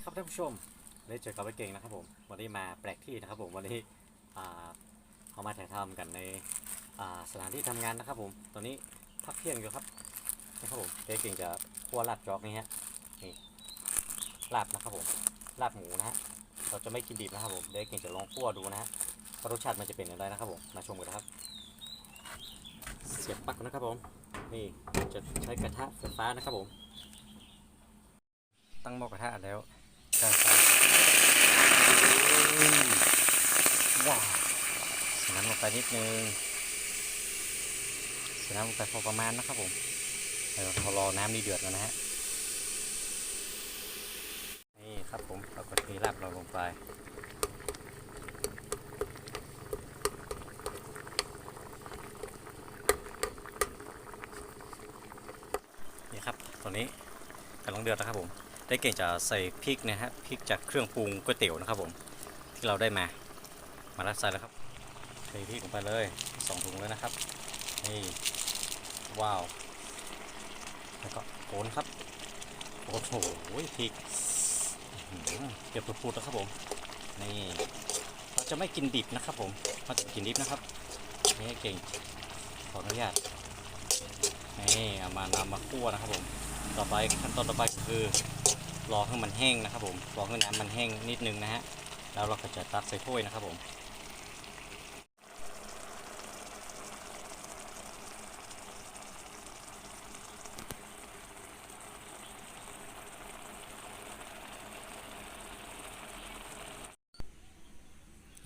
ดีครับท่านผู้ชมได้เจอกับไอ้เก่งนะครับผมวันนี้มาแปลกที่นะครับผมวันนี้เขามาถ่ายทำกันในสถานที่ทำงานนะครับผมตอนนี้พักเที่ยงอยู่ครับนะครับผมเจ๊เก่งจะคั่วลาบจอกนี่ฮะนี่ลาบนะครับผมลาบหมูนะฮะเราจะไม่กินดิบนะครับผมเจ๊เก่งจะลองคั่วดูนะฮะว่ารสชาติมันจะเป็นอย่างไรนะครับผมมาชมกันนะครับ เสียบปลั๊กนะครับผมนี่จะใช้กระทะไฟฟ้านะครับผมตั้งหม้อกระทะแล้ว ใช่ครับว้าวใส่น้ำลงไปนิดนึงใส่น้ำลงไปพอประมาณนะครับผมเดี๋ยวเรารอน้ำนี่เดือดแล้วนะฮะนี่ครับผมเราก็เทราบเราลงไปนี่ครับตอนนี้กำลังเดือดนะครับผม ได้เก่งจะใส่พริกนะฮะพริกจากเครื่องปรุงก๋วยเตี๋ยวนะครับผมที่เราได้มามารัดใส่แล้วครับเทพริกลงไปเลยสองถุงเลยนะครับนี่ว้าวแล้วก็โคนครับโอ้โหพริกอื้อหือเดือดปุดๆแล้วครับผมนี่เราจะไม่กินดิบนะครับผมเราจะกินดิบนะครับนี่เก่งขออนุญาตนี่เอามานำมาคั่วนะครับผมต่อไปขั้นตอนต่อไปคือ รอให้มันแห้งนะครับผมรอให้น้ำมันแห้งนิดนึงนะฮะแล้วเราก็จะตักใส่ถ้วยนะครับผม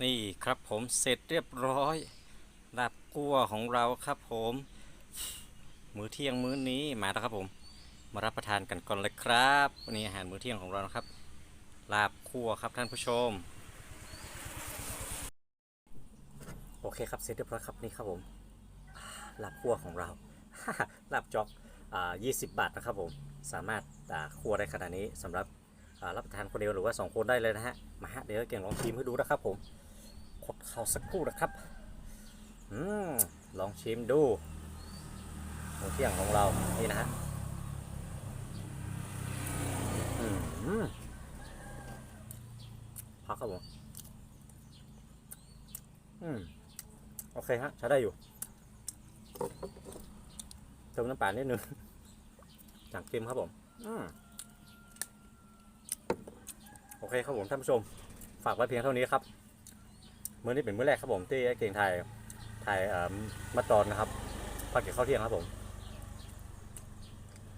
นี่ครับผมเสร็จเรียบร้อยลาบคั่วของเราครับผม มื้อเที่ยงมื้อนี้มาแล้วครับผม มารับประทานกันก่อนเลยครับวันนี้อาหารมื้อเที่ยงของเรานะครับ ลาบคั่วครับท่านผู้ชม โอเคครับเสร็จเรียบร้อยครับนี่ครับผมลาบคั่วของเราลาบจอกอ่า20บาทนะครับผมสามารถคั่วได้ขนาดนี้สำหรับรับประทานคนเดียวหรือว่า 2 คนได้เลยนะฮะมาฮะเดี๋ยวเก่งลองชิมให้ดูนะครับผมกดเข้าสักครู่นะครับอืมลองชิมดูมื้อเที่ยงของเรานี่นะฮะอืม พักครับผมอืมโอเคฮะใช้ได้อยู่เติมน้ำปลานิดนึงจากเค็มครับผมอืมโอเคครับผมท่านผู้ชม ฝากไว้เพียงเท่านี้ครับมื้อนี้เป็นมื้อแรกครับผมที่ไอ้เก่งไทยถ่ายเอ่อมาตอนนะครับพักเกี่ยวข้าวเที่ยงครับผม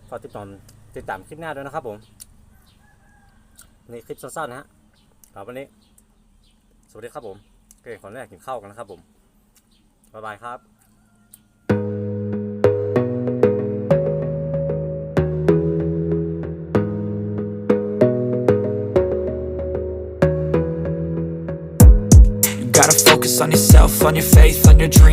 ฝากติดตามติดตามคลิปหน้าด้วยนะครับผม ในคลิปสั้นๆนะฮะครับวันนี้ สวัสดีครับผมเก่งขออนุญาตกินข้าวกันนะครับผม บ๊ายบายครับ gotta focus on yourself, on your faith, on your dreams